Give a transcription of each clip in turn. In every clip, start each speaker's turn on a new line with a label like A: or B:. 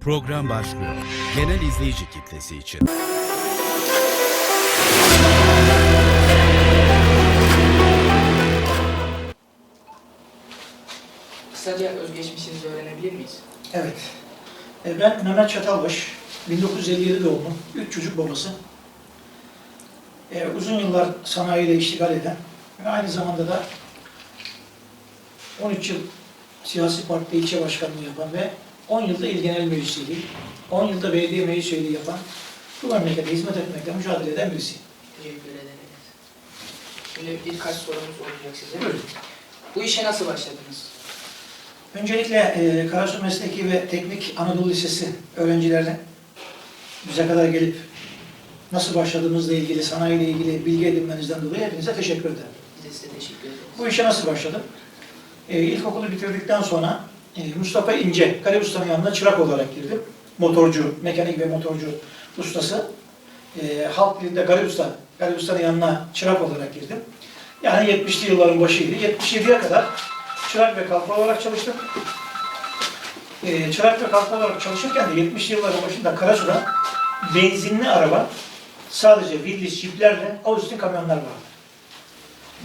A: Program başlıyor. Genel izleyici kitlesi için.
B: Kısaca özgeçmişinizi öğrenebilir miyiz?
C: Evet. E, Ben Mehmet Çatalbaş, 1957 doğumlu, 3 çocuk babası. E, uzun yıllar sanayiyle iştigal eden ve aynı zamanda da 13 yıl siyasi partide ilçe başkanlığı yapan ve 10 yılda il genel meclisiydi, 10 yılda belediye meclis üyeliği yapan, bu memlekete hizmet etmekle mücadele eden birisi.
B: Teşekkür ederiz. Şimdi birkaç sorumuz olacak size.
C: Buyurun.
B: Bu işe nasıl başladınız?
C: Öncelikle e, Karasu Mesleki ve Teknik Anadolu Lisesi öğrencilerine bize kadar gelip nasıl başladığımızla ilgili, sanayiyle ilgili bilgi edinmenizden dolayı hepinize teşekkür ederim.
B: Biz de size teşekkür ederiz.
C: Bu işe nasıl başladım? E, ilkokulu bitirdikten sonra Mustafa İnce, Kale Usta'nın yanına çırak olarak girdim. Motorcu, mekanik ve motorcu ustası. E, halk dilinde Galip Usta, Galip Usta'nın yanına çırak olarak girdim. Yani 70'li yılların başıydı. 77'ye kadar çırak ve kalfa olarak çalıştım. E, çırak ve kalfa olarak çalışırken de 70'li yılların başında Karasu'da benzinli araba sadece Willis jiplerle Austin kamyonlar vardı.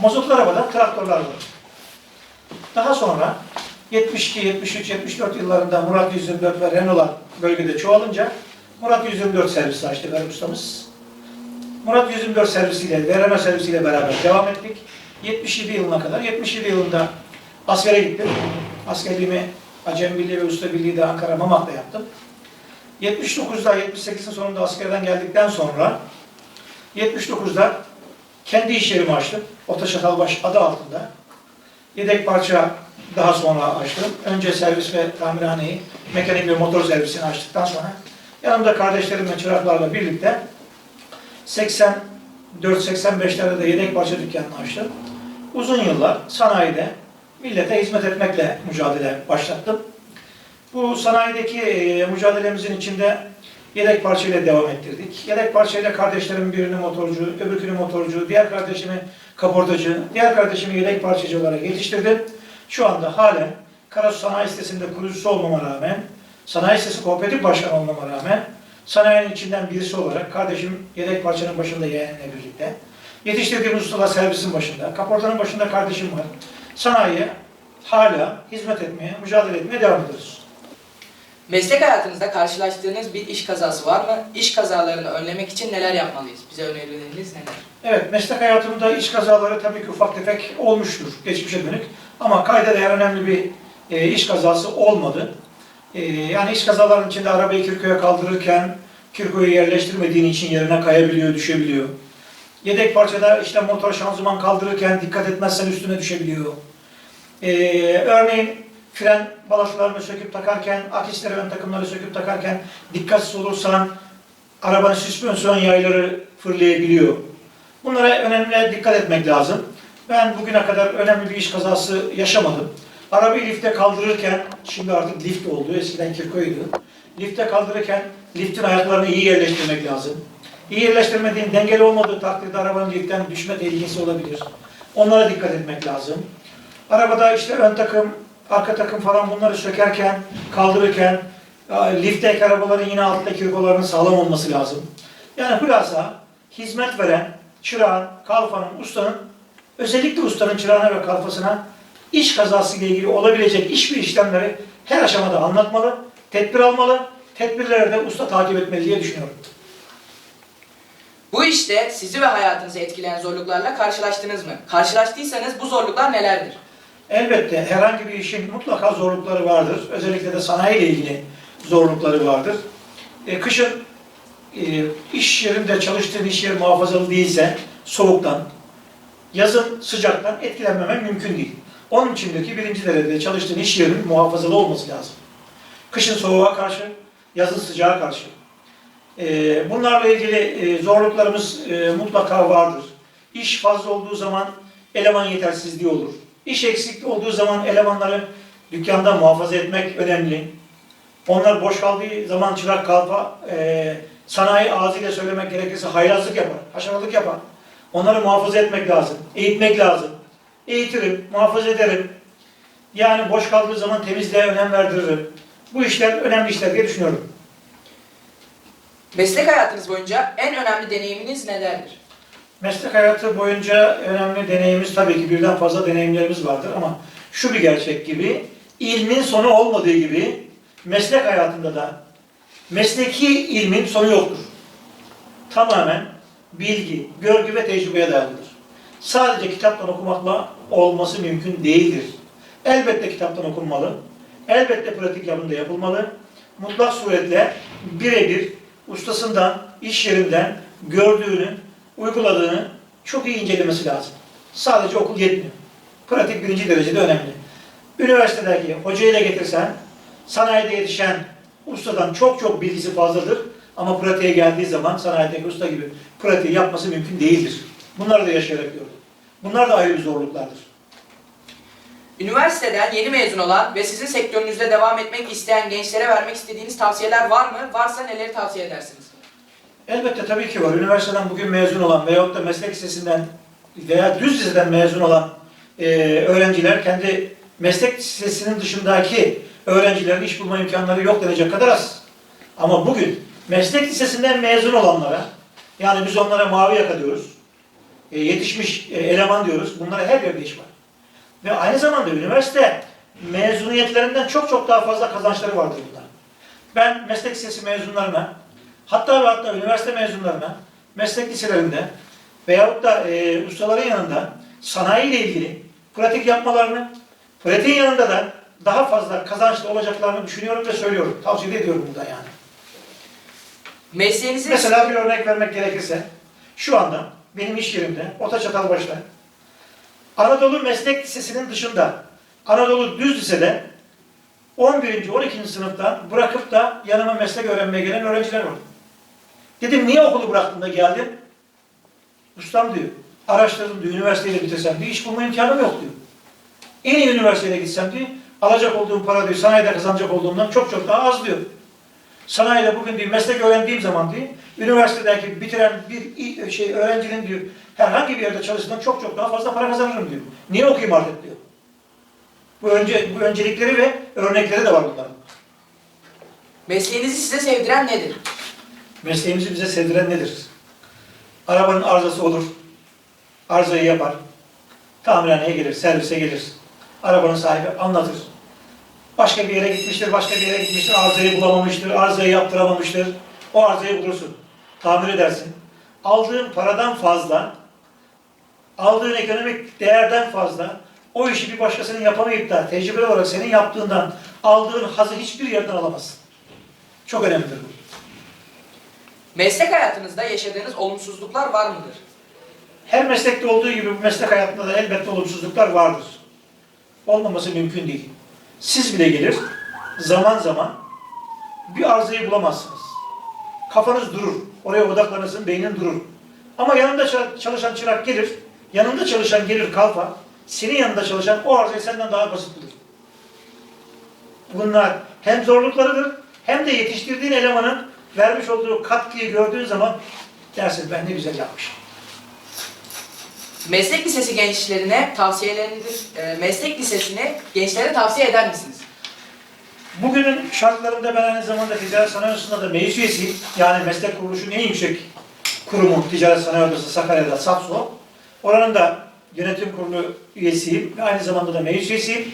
C: Mazotlu arabada traktörler var. Daha sonra 72, 73, 74 yıllarında Murat 124 ve Renault'lar bölgede çoğalınca Murat 124 servisi açtı Garip Ustamız. Murat 124 servisiyle Renault servisiyle beraber devam ettik. 77 yılına kadar. 77 yılında askere gittim. Askerliğimi Acem Birliği ve Usta Birliği de Ankara Mamak'ta yaptım. 79'da 78'in sonunda askerden geldikten sonra 79'da kendi iş yerimi açtım. Otoşatalbaş adı altında. Yedek parça daha sonra açtım. Önce servis ve tamirhaneyi, mekanik ve motor servisini açtıktan sonra yanımda kardeşlerim ve çıraklarla birlikte 84-85'lerde de yedek parça dükkanını açtım. Uzun yıllar sanayide millete hizmet etmekle mücadele başlattım. Bu sanayideki e, mücadelemizin içinde yedek parçayla devam ettirdik. Yedek parçayla kardeşlerimin birini motorcu, öbürkünü motorcu, diğer kardeşimi kaportacı, diğer kardeşimi yedek parçacı olarak yetiştirdim. Şu anda halen Karasu Sanayi Sitesi'nde kurucusu olmama rağmen, Sanayi Sitesi Kooperatif Başkanı olmama rağmen, sanayinin içinden birisi olarak kardeşim yedek parçanın başında yeğenimle birlikte, yetiştirdiğimiz ustalar servisin başında, kaportanın başında kardeşim var. Sanayiye hala hizmet etmeye, mücadele etmeye devam ediyoruz.
B: Meslek hayatınızda karşılaştığınız bir iş kazası var mı? İş kazalarını önlemek için neler yapmalıyız? Bize önerileriniz neler?
C: Evet, meslek hayatımda iş kazaları tabii ki ufak tefek olmuştur geçmişe dönük. Ama kayda değer önemli bir e, iş kazası olmadı. E, yani iş kazalarının içinde arabayı Kirko'ya kaldırırken Kirko'yu yerleştirmediğin için yerine kayabiliyor, düşebiliyor. Yedek parçada işte motor şanzıman kaldırırken dikkat etmezsen üstüne düşebiliyor. E, örneğin fren balatlarını söküp takarken, akisleri ön takımları söküp takarken dikkatsiz olursan arabanın süspansiyon yayları fırlayabiliyor. Bunlara önemli dikkat etmek lazım. Ben bugüne kadar önemli bir iş kazası yaşamadım. Arabayı lifte kaldırırken, şimdi artık lift oldu, eskiden kirkoydu. Lifte kaldırırken liftin ayaklarını iyi yerleştirmek lazım. İyi yerleştirmediğin, dengeli olmadığı takdirde arabanın liften düşme tehlikesi olabilir. Onlara dikkat etmek lazım. Arabada işte ön takım, arka takım falan bunları sökerken, kaldırırken, liftteki arabaların yine alttaki kirkolarının sağlam olması lazım. Yani hülasa hizmet veren çırağın, kalfanın, ustanın, özellikle ustanın çırağına ve kalfasına iş kazası ile ilgili olabilecek iş bir işlemleri her aşamada anlatmalı, tedbir almalı, tedbirleri de usta takip etmeli diye düşünüyorum.
B: Bu işte sizi ve hayatınızı etkileyen zorluklarla karşılaştınız mı? Karşılaştıysanız bu zorluklar nelerdir?
C: Elbette herhangi bir işin mutlaka zorlukları vardır. Özellikle de sanayi ile ilgili zorlukları vardır. E, kışın e, iş yerinde çalıştığın iş yeri muhafazalı değilse soğuktan, yazın sıcaktan etkilenmemen mümkün değil. Onun içindeki birinci derecede çalıştığın iş yerinin muhafazalı olması lazım. Kışın soğuğa karşı, yazın sıcağa karşı. E, bunlarla ilgili e, zorluklarımız e, mutlaka vardır. İş fazla olduğu zaman eleman yetersizliği olur. İş eksikliği olduğu zaman elemanları dükkanda muhafaza etmek önemli. Onlar boş kaldığı zaman çırak kalfa, e, sanayi ağzıyla söylemek gerekirse haylazlık yapar, haşarılık yapar. Onları muhafaza etmek lazım, eğitmek lazım. Eğitirim, muhafaza ederim. Yani boş kaldığı zaman temizliğe önem verdiririm. Bu işler önemli işler diye düşünüyorum.
B: Meslek hayatınız boyunca en önemli deneyiminiz nelerdir?
C: Meslek hayatı boyunca önemli deneyimimiz tabii ki birden fazla deneyimlerimiz vardır ama şu bir gerçek gibi ilmin sonu olmadığı gibi meslek hayatında da mesleki ilmin sonu yoktur. Tamamen bilgi, görgü ve tecrübeye dayalıdır. Sadece kitaptan okumakla olması mümkün değildir. Elbette kitaptan okunmalı, elbette pratik yapımda yapılmalı. Mutlak suretle birebir ustasından, iş yerinden gördüğünü, uyguladığını çok iyi incelemesi lazım. Sadece okul yetmiyor. Pratik birinci derecede önemli. Üniversitedeki hocayı da getirsen, sanayide yetişen ustadan çok çok bilgisi fazladır. Ama pratiğe geldiği zaman sanayideki usta gibi pratiği yapması mümkün değildir. Bunları da yaşayarak gördüm. Bunlar da ayrı bir zorluklardır.
B: Üniversiteden yeni mezun olan ve sizin sektörünüzde devam etmek isteyen gençlere vermek istediğiniz tavsiyeler var mı? Varsa neleri tavsiye edersiniz?
C: Elbette tabii ki var. Üniversiteden bugün mezun olan veyahut da meslek lisesinden veya düz liseden mezun olan e, öğrenciler kendi meslek lisesinin dışındaki öğrencilerin iş bulma imkanları yok denecek kadar az. Ama bugün meslek lisesinden mezun olanlara, yani biz onlara mavi yaka diyoruz, e, yetişmiş e, eleman diyoruz, bunlara her yerde iş var. Ve aynı zamanda üniversite mezuniyetlerinden çok çok daha fazla kazançları vardır bunların. Ben meslek lisesi mezunlarına, hatta ve hatta üniversite mezunlarına, meslek liselerinde veyahut da e, ustaların yanında sanayi ile ilgili pratik yapmalarını, pratiğin yanında da daha fazla kazançlı olacaklarını düşünüyorum ve söylüyorum. Tavsiye ediyorum burada yani.
B: Mesleğinizi...
C: Mesela bir örnek vermek gerekirse, şu anda benim iş yerimde, Ota Çatalbaş'ta, Anadolu Meslek Lisesi'nin dışında, Anadolu Düz Lise'de 11. 12. sınıftan bırakıp da yanıma meslek öğrenmeye gelen öğrenciler var. Dedim niye okulu bıraktın da geldin? Ustam diyor, araştırdım diyor, üniversiteyi de bitirsem diyor, iş bulma imkanım yok diyor. En iyi üniversiteye gitsem diyor, alacak olduğum para diyor, sanayide kazanacak olduğumdan çok çok daha az diyor. Sanayide bugün bir meslek öğrendiğim zaman diyor, üniversitedeki bitiren bir şey öğrencinin diyor, herhangi bir yerde çalıştığından çok çok daha fazla para kazanırım diyor. Niye okuyayım artık diyor. Bu, önce, bu öncelikleri ve örnekleri de var bunların.
B: Mesleğinizi size sevdiren nedir?
C: Mesleğimizi bize sevdiren nedir? Arabanın arızası olur. Arızayı yapar. Tamirhaneye gelir, servise gelir. Arabanın sahibi anlatır. Başka bir yere gitmiştir, başka bir yere gitmiştir, arızayı bulamamıştır, arızayı yaptıramamıştır. O arızayı bulursun. Tamir edersin. Aldığın paradan fazla, aldığın ekonomik değerden fazla o işi bir başkasının yapamayıp da tecrübeli olarak senin yaptığından aldığın hazı hiçbir yerden alamazsın. Çok önemlidir bu.
B: Meslek hayatınızda yaşadığınız olumsuzluklar var mıdır?
C: Her meslekte olduğu gibi bu meslek hayatında da elbette olumsuzluklar vardır. Olmaması mümkün değil. Siz bile gelir, zaman zaman bir arızayı bulamazsınız. Kafanız durur, oraya odaklanırsın, beynin durur. Ama yanında ça- çalışan çırak gelir, yanında çalışan gelir kalfa, senin yanında çalışan o arızayı senden daha basit bulur. Bunlar hem zorluklarıdır, hem de yetiştirdiğin elemanın vermiş olduğu katkıyı gördüğün zaman dersin ben ne güzel yapmışım.
B: Meslek lisesi gençlerine tavsiyeleriniz, e, meslek lisesini gençlere tavsiye eder misiniz?
C: Bugünün şartlarında ben aynı zamanda Ticaret Sanayi Odası'nda da meclis üyesiyim. Yani meslek kuruluşunun en yüksek kurumu Ticaret Sanayi Odası Sakarya'da SAPSO. Oranın da yönetim kurulu üyesiyim ve aynı zamanda da meclis üyesiyim.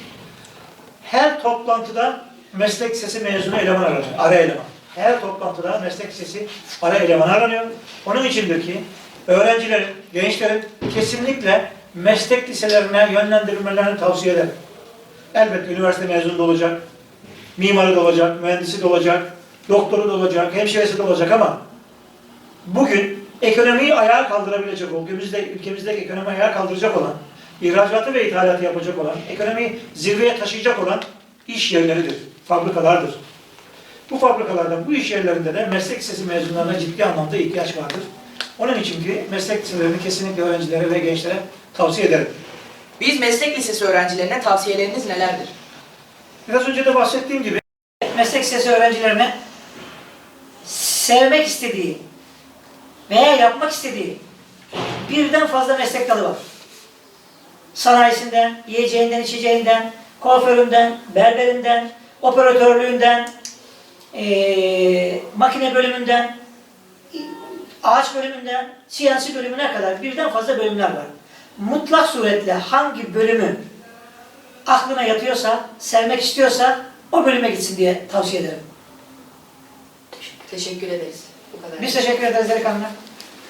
C: Her toplantıda meslek lisesi mezunu eleman aranıyor, ara eleman. Her toplantıda meslek lisesi ara eleman aranıyor. Onun içindir ki öğrencilerin, gençlerin kesinlikle meslek liselerine yönlendirilmelerini tavsiye ederim. Elbette üniversite mezunu da olacak, mimarı da olacak, mühendisi de olacak, doktoru da olacak, hemşiresi de olacak ama bugün ekonomiyi ayağa kaldırabilecek, ülkemizde, ülkemizdeki ekonomi ayağa kaldıracak olan, ihracatı ve ithalatı yapacak olan, ekonomiyi zirveye taşıyacak olan iş yerleridir, fabrikalardır. Bu fabrikalarda, bu iş yerlerinde de meslek lisesi mezunlarına ciddi anlamda ihtiyaç vardır. Onun için ki meslek liselerini kesinlikle öğrencilere ve gençlere tavsiye ederim.
B: Biz meslek lisesi öğrencilerine tavsiyeleriniz nelerdir?
C: Biraz önce de bahsettiğim gibi
D: meslek lisesi öğrencilerine sevmek istediği veya yapmak istediği birden fazla meslek dalı var. Sanayisinden, yiyeceğinden, içeceğinden, kuaföründen, berberinden,
C: operatörlüğünden, eee, makine bölümünden, ağaç bölümünden, CNC bölümüne kadar birden fazla bölümler var. Mutlak suretle hangi bölümü aklına yatıyorsa, sevmek istiyorsa o bölüme gitsin diye tavsiye ederim.
B: Teşekkür ederiz. Bu kadar.
C: Biz teşekkür ederiz delikanlı.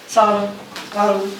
C: Sağ olun, var olun.